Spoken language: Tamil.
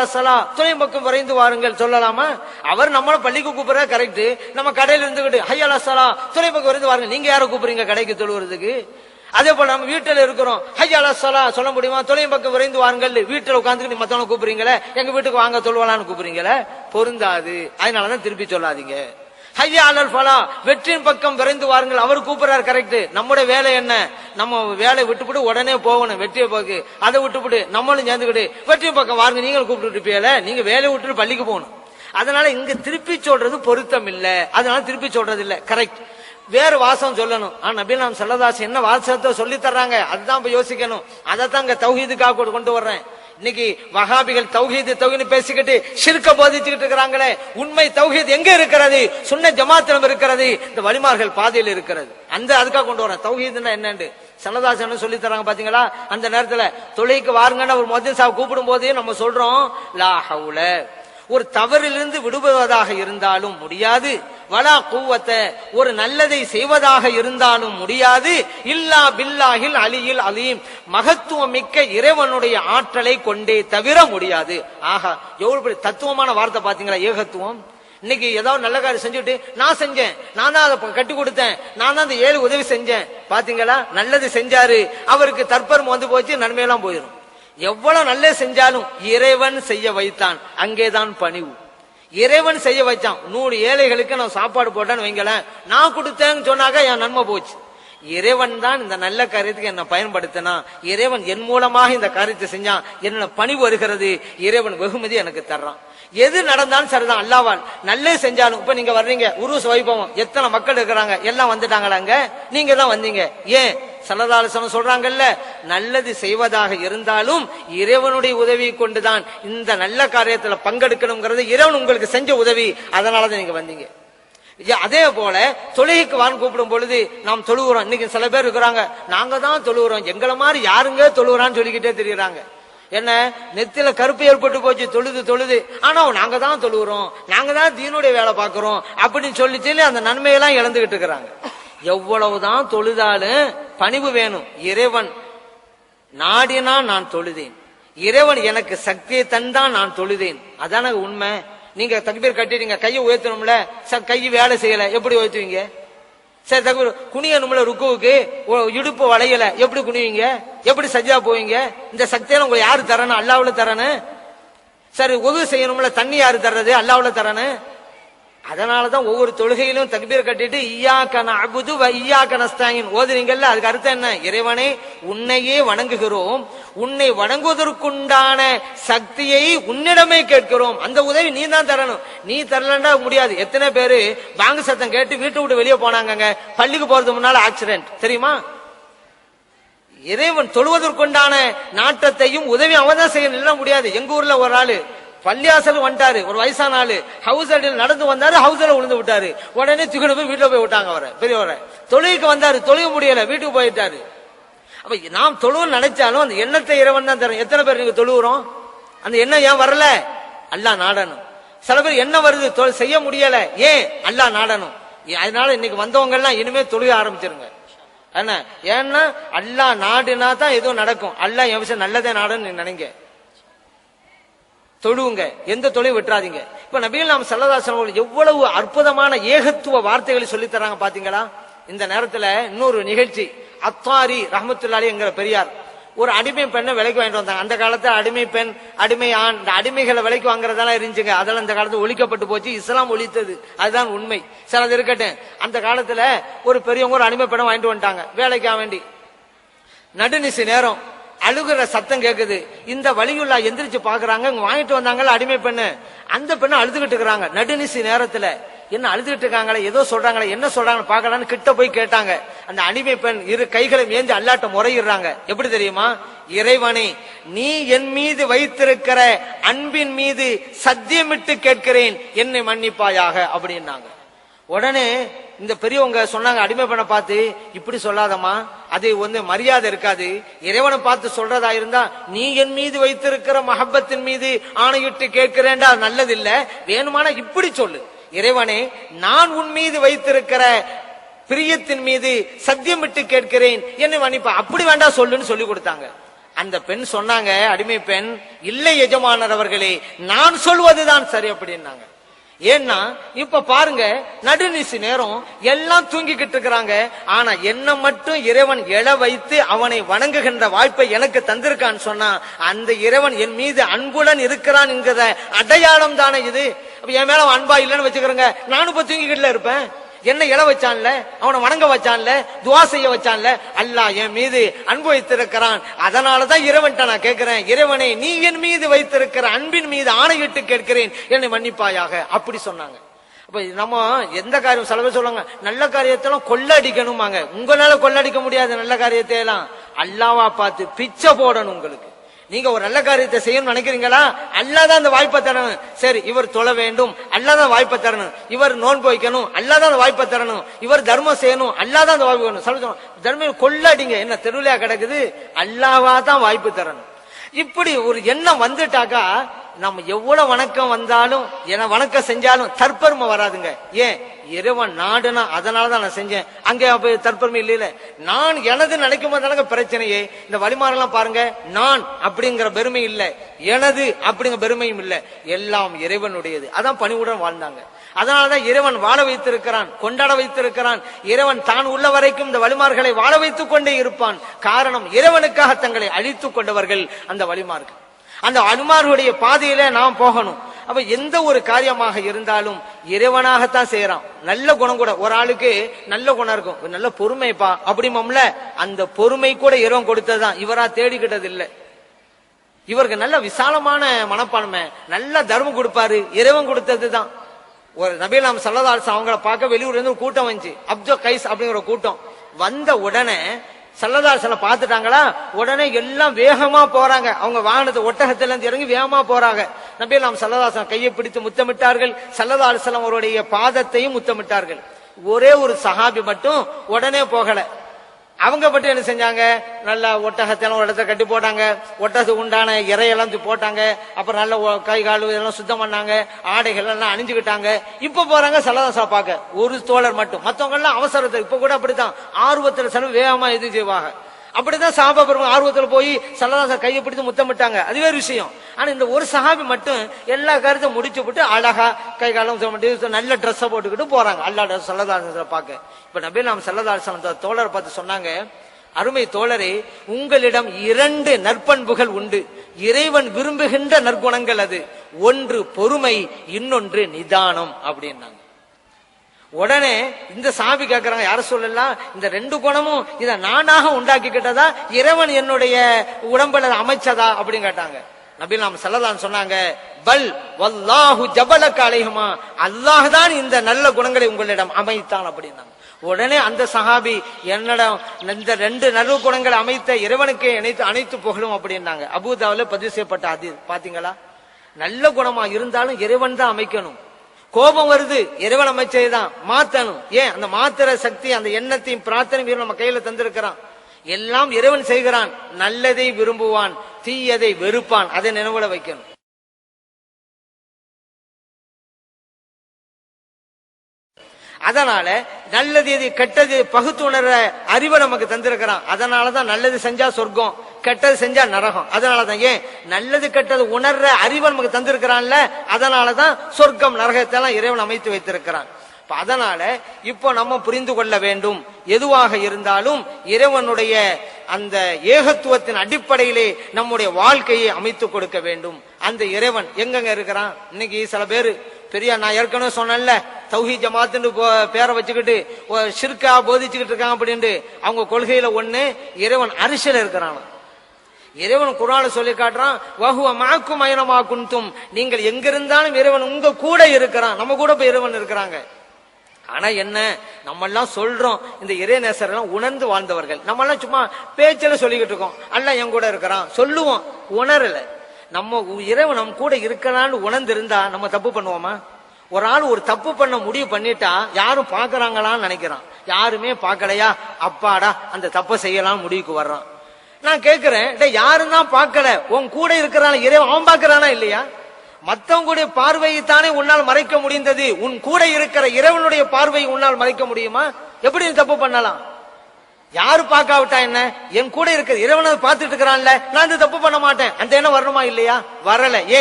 அலசலா. துணை பக்கம் விரைந்து வாருங்கள். சொல்லலாமா? அவர் நம்மள பள்ளிக்கு கூப்பிடுற கரெக்ட் நம்ம கடையில இருந்துகிட்டு ஹையாலா சலா துணை பக்கம் விரைந்து வாருங்க நீங்க யாரை கூப்பிடுறீங்க கடைக்கு தொழுவுறதுக்கு? அதே போல நம்ம வீட்டில் இருக்கிறோம். ஹையாலா சலா சொல்ல முடியுமா? துணை பக்கம் விரைந்து வாருங்கள். வீட்டில் உட்காந்துக்கிட்டு மத்தவங்க கூப்பிடுறீங்களே? எங்க வீட்டுக்கு வாங்க தொழுவலான்னு கூப்பிடுறீங்களே? பொருந்தாது. அதனாலதான் திருப்பி சொல்லாதீங்க. ஹையா அலல் ஃபலா வெற்றியின் பக்கம் விரைந்து வாருங்கள். அவர் கூப்பிடுறாரு கரெக்ட் நம்முடைய வேலை என்ன? நம்ம வேலையை விட்டுவிட்டு உடனே போகணும். வெற்றியை போக்கு அதை விட்டுவிட்டு நம்மளும் சேர்ந்துக்கிட்டு வெற்றியின் பக்கம் வாருங்க. நீங்களும் கூப்பிட்டு இருப்பீங்கள நீங்க வேலையை விட்டுட்டு பள்ளிக்கு போகணும். அதனால இங்க திருப்பி சொல்றது பொருத்தம் இல்ல. அதனால திருப்பி சொல்றது இல்ல. கரெக்ட் வேற வாசம் சொல்லணும். ஆனா நபி நாம் செல்லதாஸ் என்ன வாசத்தை சொல்லி தர்றாங்க. அதுதான் இப்ப யோசிக்கணும். அதை தான் இங்க தௌஹீதுக்காக கொண்டு வர்றேன். இன்னைக்கு வகாபிகள் தௌஹீது தௌஹீது பேசிக்கிட்டு சிறுக்க போதிச்சுக்கிட்டு இருக்கிறாங்களே உண்மை தௌஹீத் எங்க இருக்கிறது? சுன்ன ஜமாத்திரம் இருக்கிறது. இந்த வலிமார்கள் பாதையில் இருக்கிறது. அந்த அதுக்காக கொண்டு வரேன் தௌஹீதுன்னா என்னன்னு சனதாசன் சொல்லி தராங்க பாத்தீங்களா? அந்த நேரத்துல தொழிலுக்கு வாருங்கன்னு ஒரு மொதல் சாப் கூப்பிடும் போதே நம்ம சொல்றோம் லாஹவுல ஒரு தவறிலிருந்து விடுபடுவதாக இருந்தாலும் முடியாது. வலா கூவத்த ஒரு நல்லதை செய்வதாக இருந்தாலும் முடியாது. இல்லா பில்லாஹில் அலியில் அலீம். மகத்துவம் மிக்க இறைவனுடைய ஆற்றலை கொண்டே தவிர முடியாது. ஆஹா எவ்வளவு பெரிய தத்துவமான வார்த்தை பாத்தீங்களா ஏகத்துவம்? இன்னைக்கு ஏதாவது நல்ல காரியம் செஞ்சுட்டு நான் செஞ்சேன் நான் தான் அதை கட்டி கொடுத்தேன் நான் தான் அந்த ஏழு உதவி செஞ்சேன். பாத்தீங்களா நல்லது செஞ்சாரு. அவருக்கு தற்பரம் வந்து போச்சு நன்மையெல்லாம் போயிடும் எவ்வளவு நல்லது செஞ்சாலும் இறைவன் செய்ய வைத்தான். அங்கேதான் பணிவு. இறைவன் செய்ய வச்சான். நூறு ஏழைகளுக்கு நான் சாப்பாடு போட்டேன்னு வைங்களேன். நான் கொடுத்தேன்னு சொன்னாக்க என் நன்மை போச்சு. இறைவன் தான் இந்த நல்ல காரியத்துக்கு என்ன பயன்படுத்தினா இறைவன் என் மூலமாக இந்த காரியத்தை செஞ்சான். என்ன பணி வருகிறது. இறைவன் வெகுமதி எனக்கு தர்றான். எது நடந்தாலும் சரிதான். அல்லாவால் நல்லது செஞ்சாலும் இப்ப நீங்க வர்றீங்க உருவ வைபவம் எத்தனை மக்கள் இருக்கிறாங்க எல்லாம் வந்துட்டாங்களாங்க? நீங்க தான் வந்தீங்க. ஏன்? சல்லதாலசனம் சொல்றாங்கல்ல நல்லது செய்வதாக இருந்தாலும் இறைவனுடைய உதவி கொண்டுதான் இந்த நல்ல காரியத்துல பங்கெடுக்கணுங்கிறது இறைவன் உங்களுக்கு செஞ்ச உதவி. அதனாலதான் நீங்க வந்தீங்க. அதே போல தொழுகைக்கு வான் கூப்பிடும் பொழுது நாம் தொழுகிறோம். இன்னைக்கு சில பேர் இருக்கிறாங்க. நாங்க தான் தொழுகிறோம். எங்களை மாதிரி யாருங்க தொழுகிறான்னு சொல்லிக்கிட்டே தெரியுறாங்க. என்ன? நெத்தில கருப்பு ஏற்பட்டு போச்சு. தொழுது தொழுது. ஆனா நாங்க தான் தொழுகிறோம். நாங்க தான் தீனுடைய வேலை பார்க்கிறோம் அப்படின்னு சொல்லி சொல்லி அந்த நன்மையெல்லாம் இழந்துகிட்டு இருக்கிறாங்க. எவ்வளவுதான் தொழுதாலும் பணிவு வேணும். இறைவன் நாடினா நான் தொழுதேன். இறைவன் எனக்கு சக்தியை தந்தான் நான் தொழுதேன். அதான உண்மை? நீங்க தக்பீர் கட்டிட்டீங்க கையை உயர்த்தணும்ல? சார் கை வேலை செய்யல. எப்படி உயர்த்துவீங்க? சரி தக்பீர் குனியணும்ல ருக்குவுக்கு? இடுப்பு வளையல. எப்படி குனிவீங்க? எப்படி சஜ்ஜா போவீங்க? இந்த சக்தியெல்லாம் உங்களுக்கு யாரு தரணும்? அல்லாவுல தரணும்? சரி உதவி செய்யணும்ல? தண்ணி யாரு தர்றது? அல்லாவுல தரணும்? அதனாலதான் ஒவ்வொரு தொழுகையிலும் தக்பீர் கட்டிட்டு ஈயாக்கன அபுது ஈயாக்க நஸ்தாயின். ஓதுறீங்கல்ல அதுக்கு அர்த்தம் என்ன? இறைவனே உன்னையே வணங்குகிறோம். உன்னை வணங்குவதற்குண்டான சக்தியை உன்னிடமே கேட்கிறோம். அந்த உதவி நீ தான் தரணும். நீ தரலண்டா முடியாது. எத்தனை பேரு பாங்கு சத்தம் கேட்டு வீட்டை விட்டு வெளியே போனாங்கங்க. பள்ளிக்கு போறதுக்கு முன்னால ஆக்சிடென்ட் தெரியுமா? இறைவன் தொழுவதற்குண்டான நாட்டத்தையும் உதவி அவன் தான் செய்ய நில்ல முடியாது. எங்க ஊர்ல ஒரு ஆளு பள்ளியாசல் வந்துட்டாரு. ஒரு வயசான ஆளு. ஹவுஸ் அடியில் நடந்து வந்தாரு ஹவுஸ்ல விழுந்து விட்டாரு. உடனே தூக்கிட்டு போய் வீட்டுல போய் விட்டாங்க அவரை பெரியவரை. தொழுகைக்கு வந்தாரு தொழுக முடியல வீட்டுக்கு போயிட்டாரு. அப்ப நாம் தொழுவ நினைச்சாலும் அந்த எண்ணத்தை இறைவன் தான் தரும். எத்தனை பேர் நீங்க தொழுகிறோம் அந்த எண்ணம் ஏன் வரல? அல்லாஹ் நாடணும். சில பேர் என்ன வருது தொழு- செய்ய முடியல. ஏன்? அல்லாஹ் நாடணும். அதனால இன்னைக்கு வந்தவங்க எல்லாம் இனிமே தொழுக ஆரம்பிச்சிருங்க. என்ன? ஏன்னா அல்லாஹ் நாடுனா தான் எதுவும் நடக்கும். அல்லாஹ் என் விஷயம் நல்லதே நாடுன்னு நீங்க நினைங்க. தொழுவுங்க எந்த தொழில் விட்டுறாதீங்க. இப்ப நபிகள் நாம் சல்லதாசன் அவர்கள் எவ்வளவு அற்புதமான ஏகத்துவ வார்த்தைகளை சொல்லித் தராங்க பாத்தீங்களா? இந்த நேரத்துல இன்னொரு நிகழ்ச்சி. அத்தாரி ரஹமத்துல்லாலி என்கிற பெரியார். ஒரு அடிமை பெண்ணை விலைக்கு வாங்கிட்டு வந்தாங்க. அந்த காலத்துல அடிமை பெண் அடிமை ஆண் இந்த அடிமைகளை விலைக்கு வாங்குறதெல்லாம் இருந்துச்சுங்க. அதெல்லாம் இந்த காலத்துல ஒழிக்கப்பட்டு போச்சு. இஸ்லாம் ஒழித்தது. அதுதான் உண்மை. சரி அது இருக்கட்டும். அந்த காலத்துல ஒரு பெரியவங்க ஒரு அடிமை பெண்ணை வாங்கிட்டு வந்துட்டாங்க. வேலைக்காக வேண்டி. நடுநிசி நேரம். அழுகிற சத்தம் கேக்குது. இந்த வழியுள்ளா எந்திரிச்சு பாக்குறாங்க வாங்கிட்டு வந்தாங்கல்ல அடிமை பெண்ணு. அந்த பெண்ணு அழுதுகிட்டு இருக்கிறாங்க. நடுநிசி நேரத்துல. என்ன அழுதுகிட்டு இருக்காங்களே ஏதோ சொல்றாங்களே என்ன சொல்றாங்க பாக்கலான்னு கிட்ட போய் கேட்டாங்க. அந்த அடிமை பெண் இரு கைகளை ஏந்தி அல்லாட்ட முறையிடுறாங்க. எப்படி தெரியுமா? இறைவனே நீ என் மீது வைத்திருக்கிற அன்பின் மீது சத்தியமிட்டு கேட்கிறேன். என்னை மன்னிப்பாயாக அப்படின்னாங்க. உடனே இந்த பெரியவங்க சொன்னாங்க அடிமை பண்ண பார்த்து இப்படி சொல்லாதம்மா அது வந்து மரியாதை இருக்காது. இறைவனை பார்த்து சொல்றதா இருந்தா நீ என் மீது வைத்திருக்கிற மஹப்பத்தின் மீது ஆணையிட்டு கேட்கிறேன்டா நல்லது இல்ல வேணுமானா இப்படி சொல்லு. இறைவனே நான் உன் மீது வைத்திருக்கிற பிரியத்தின் மீது சத்தியமிட்டு கேட்கிறேன். என்னை மன்னிப்பா. அப்படி வேண்டாம் சொல்லுன்னு சொல்லி கொடுத்தாங்க. அந்த பெண் சொன்னாங்க அடிமை பெண் இல்லை எஜமானர் அவர்களே நான் சொல்வதுதான் சரி அப்படின்னாங்க. ஏன்னா இப்ப பாருங்க நடுநிசி நேரம் எல்லாம் தூங்கிக்கிட்டு இருக்கிறாங்க. ஆனா என்ன மட்டும் இறைவன் எழ வைத்து அவனை வணங்குகின்ற வாய்ப்பை எனக்கு தந்திருக்கான்னு சொன்னா அந்த இறைவன் என் மீது அன்புடன் இருக்கிறான் என்கிற அடையாளம் தானே இது? என் மேல அவன் அன்பா இல்லைன்னு வச்சுக்கிறேங்க. நானும் இப்ப தூங்கிக்கிட்டுல இருப்பேன். என்ன இழ வச்சான்ல? அவனை வணங்க வச்சான்ல? துவா செய்ய வச்சான்ல? அல்லாஹ் என் மீது அன்பு வைத்திருக்கிறான். அதனாலதான் இறைவன்ட்ட நான் கேட்கிறேன். இறைவனை நீ என் மீது வைத்திருக்கிற அன்பின் மீது ஆணையிட்டு கேட்கிறேன். என்னை மன்னிப்பாயாக. அப்படி சொன்னாங்க. அப்ப நம்ம எந்த காரியம்? சில பேர் சொல்லுவாங்க நல்ல காரியத்தெல்லாம் கொள்ளடிக்கணுமாங்க. உங்களால கொள்ளடிக்க முடியாது நல்ல காரியத்தை எல்லாம் அல்லாவா பார்த்து பிச்சை போடணும் உங்களுக்கு. நீங்க ஒரு நல்ல காரியத்தை செய்யணும்னு நினைக்கிறீங்களா? அல்லாதான் அந்த வாய்ப்பை தரணும். சரி இவர் தொழ வேண்டும். அல்லாதான் வாய்ப்பை தரணும். இவர் நோன்பு வைக்கணும். அல்லாதான் அந்த வாய்ப்பை தரணும். இவர் தர்மம் செய்யணும். அல்லாதான் அந்த வாய்ப்பு வேணும் சொல்ல தர்மம் கொள்ளாடிங்க. என்ன தெருவிலையா கிடக்குது? அல்லாவா தான் வாய்ப்பு தரணும். இப்படி ஒரு எண்ணம் வந்துட்டாக்கா நம்ம எவ்வளவு வணக்கம் வந்தாலும் என வணக்கம் செஞ்சாலும் தற்பெருமை வராதுங்க. ஏன்? இறைவன் நாடுனா அதனாலதான் நான் செஞ்சேன். அங்கே அப்ப தற்பெருமை இல்லையில. நான் எனது நினைக்கும் போது பிரச்சனையே. இந்த வழிமாறெல்லாம் பாருங்க. நான் அப்படிங்கிற பெருமை இல்ல. எனது அப்படிங்கிற பெருமையும் இல்ல. எல்லாம் இறைவனுடையது. அதான் பணிவுடன் வாழ்ந்தாங்க. அதனாலதான் இறைவன் வாழ வைத்திருக்கிறான் கொண்டாட வைத்திருக்கிறான். இறைவன் தான் உள்ள வரைக்கும் இந்த வழிமார்களை வாழ வைத்துக் கொண்டே இருப்பான். காரணம் இறைவனுக்காக தங்களை அழித்துக் கொண்டவர்கள் அந்த வழிமார்கள். அந்த அனுமார்களுடைய பாதையில நாம் போகணும். அப்ப எந்த ஒரு காரியமாக இருந்தாலும் இறைவனாகத்தான் செய்யறான். நல்ல குணம் கூட. ஒரு ஆளுக்கு நல்ல குணம் இருக்கும். ஒரு நல்ல பொறுமைப்பா. அப்படிமோம்ல அந்த பொறுமை கூட இறைவன் கொடுத்ததுதான். இவரா தேடிக்கிட்டது இல்லை இவருக்கு நல்ல விசாலமான மனப்பான்மை நல்ல தர்மம் கொடுப்பாரு. இறைவன் கொடுத்ததுதான். ஒரு நபீலாம் சல்லதாஸ் அவங்கள பார்க்க வெளியூர்ல இருந்து கூட்டம் வந்துச்சு. அப்ஜோ கைஸ் அப்படிங்கிற கூட்டம். வந்த உடனே சல்லதாசனை பார்த்துட்டாங்களா? உடனே எல்லாம் வேகமா போறாங்க. அவங்க வாகனத்தை ஒட்டகத்திலிருந்து இறங்கி வேகமா போறாங்க. நாம் சல்லதாசன் கையை பிடித்து முத்தமிட்டார்கள். சல்லதாசலம் அவருடைய பாதத்தையும் முத்தமிட்டார்கள். ஒரே ஒரு சஹாபி மட்டும் உடனே போகல. அவங்க மட்டும் என்ன செஞ்சாங்க? நல்லா ஒட்டகத்தெல்லாம் ஒரு இடத்துல கட்டி போட்டாங்க. ஒட்டகத்துக்கு உண்டான இறையெல்லாம் போட்டாங்க. அப்புறம் நல்ல கை கால் இதெல்லாம் சுத்தம் பண்ணாங்க. ஆடைகள் எல்லாம் அணிஞ்சுக்கிட்டாங்க. இப்ப போறாங்க சல்லதாசா பார்க்க ஒரு தோழர் மட்டும். மத்தவங்க எல்லாம் அவசரத்தை இப்ப கூட அப்படித்தான். ஆர்வத்தில் செலவு வேகமா இது செய்வாங்க? அப்படிதான் சாபா பெருமாள் ஆர்வத்துல போய் சல்லதாசா கையை பிடித்து முத்தமிட்டாங்க அது வேறு விஷயம். ஆனா இந்த ஒரு சஹாபி மட்டும் எல்லா கருத்தையும் முடிச்சு விட்டு அழகா கை காலம் நல்ல ட்ரெஸ்ஸை போட்டுக்கிட்டு போறாங்க. அல்லா சல்லதாசனை பார்க்க இப்ப நபி நாம் சல்லதாசன் தோழரை பார்த்து சொன்னாங்க அருமை தோழரே உங்களிடம் இரண்டு நற்பண்புகள் உண்டு. இறைவன் விரும்புகின்ற நற்குணங்கள் அது. ஒன்று பொறுமை இன்னொன்று நிதானம் அப்படின்னாங்க. உடனே இந்த சாமி கேட்கிறாங்க யார சொல்லலாம் இந்த ரெண்டு குணமும் இத நானாக உண்டாக்கிக்கிட்டதா இறைவன் என்னுடைய உடம்புல அமைச்சதா அப்படின்னு கேட்டாங்க. நபில் நாம் செல்லதான் சொன்னாங்க பல் வல்லாஹு ஜபலக்க அலைஹுமா. அல்லாஹ் தான் இந்த நல்ல குணங்களை உங்களிடம் அமைத்தான் அப்படின்னாங்க. உடனே அந்த சஹாபி என்னிடம் இந்த ரெண்டு நல்ல குணங்களை அமைத்த இறைவனுக்கு இணைத்து அனைத்து புகழும் அப்படின்னாங்க. அபூதாவுல பதிவு செய்யப்பட்ட அது பாத்தீங்களா? நல்ல குணமா இருந்தாலும் இறைவன் தான் அமைக்கணும். கோபம் வருது. இறைவன் அமைச்சதுதான் மாத்தணும். ஏன்? அந்த மாத்திர சக்தி அந்த எண்ணத்தையும் பிரார்த்தனையும் நம்ம கையில தந்திருக்கிறான். எல்லாம் இறைவன் செய்கிறான். நல்லதை விரும்புவான். தீயதை வெறுப்பான். அதை நினைவுல வைக்கணும். அதனால நல்லது எது கெட்டது பகுத்துணர அறிவை நமக்கு தந்திருக்கிறான். அதனாலதான் நல்லது செஞ்சா சொர்க்கம் கெட்டது செஞ்சா நரகம். அதனாலதான் ஏன்? நல்லது கெட்டது உணர்ற அறிவை நமக்கு தந்திருக்கிறான்ல அதனாலதான் சொர்க்கம் நரகத்தை எல்லாம் இறைவன் அமைத்து வைத்திருக்கிறான். அதனால இப்போ நம்ம புரிந்து கொள்ள வேண்டும். எதுவாக இருந்தாலும் இறைவனுடைய அந்த ஏகத்துவத்தின் அடிப்படையிலே நம்முடைய வாழ்க்கையை அமைத்து கொடுக்க வேண்டும். அந்த இறைவன் எங்கெங்க இருக்கிறான்? இன்னைக்கு சில பேரு பெரிய நான் ஏற்கனவே சொன்னேன்ல தௌஹி ஜமாத்துன்னு போ- பேரை வச்சுக்கிட்டு ஒ- ஷிர்கா போதிச்சுக்கிட்டு இருக்காங்க அப்படின்ட்டு அவங்க கொள்கையில ஒண்ணு இறைவன் அரிசியில் இருக்கிறான். இறைவன் குரான சொல்லி காட்டுறான் வகுவ மாக்கும் மயனமா குந்தும் நீங்கள் எங்க இருந்தாலும் இறைவன் உங்க கூட இருக்கிறான். நம்ம கூட இப்ப இறைவன் இருக்கிறாங்க. ஆனா என்ன? நம்ம எல்லாம் சொல்றோம் இந்த இறைநேசர் எல்லாம் உணர்ந்து வாழ்ந்தவர்கள். நம்ம எல்லாம் சும்மா பேச்சில சொல்லிக்கிட்டு இருக்கோம். அல்ல என் கூட இருக்கிறான். சொல்லுவோம் உணரல. நம்ம இறைவன் நம்ம கூட இருக்கலாம்னு உணர்ந்திருந்தா நம்ம தப்பு பண்ணுவோமா? ஒரு ஆள் ஒரு தப்பு பண்ண முடிவு பண்ணிட்டா யாரும் பாக்குறாங்களான்னு நினைக்கிறான். யாருமே பார்க்கலையா? அப்பாடா அந்த தப்பை செய்யலாம் முடிவுக்கு வர்றான். நான் கேட்கிறேன் டே யாரும் தான் பார்க்கல. உன் கூட இருக்கிறான் இறைவன் அவன் பார்க்கறானா இல்லையா? மத்தவங்களுடைய பார்வையை தானே உன்னால் மறைக்க முடிந்தது. உன் கூட இருக்கிற இறைவனுடைய பார்வையை உன்னால் மறைக்க முடியுமா? எப்படி தப்பு பண்ணலாம்? யாரு பார்க்காவிட்டா என்ன? என் கூட இருக்கிற இறைவனை பார்த்துட்டு இருக்கிறான்ல. நான் இந்த தப்பு பண்ண மாட்டேன். அந்த எண்ணம் வரணுமா இல்லையா? வரல. ஏன்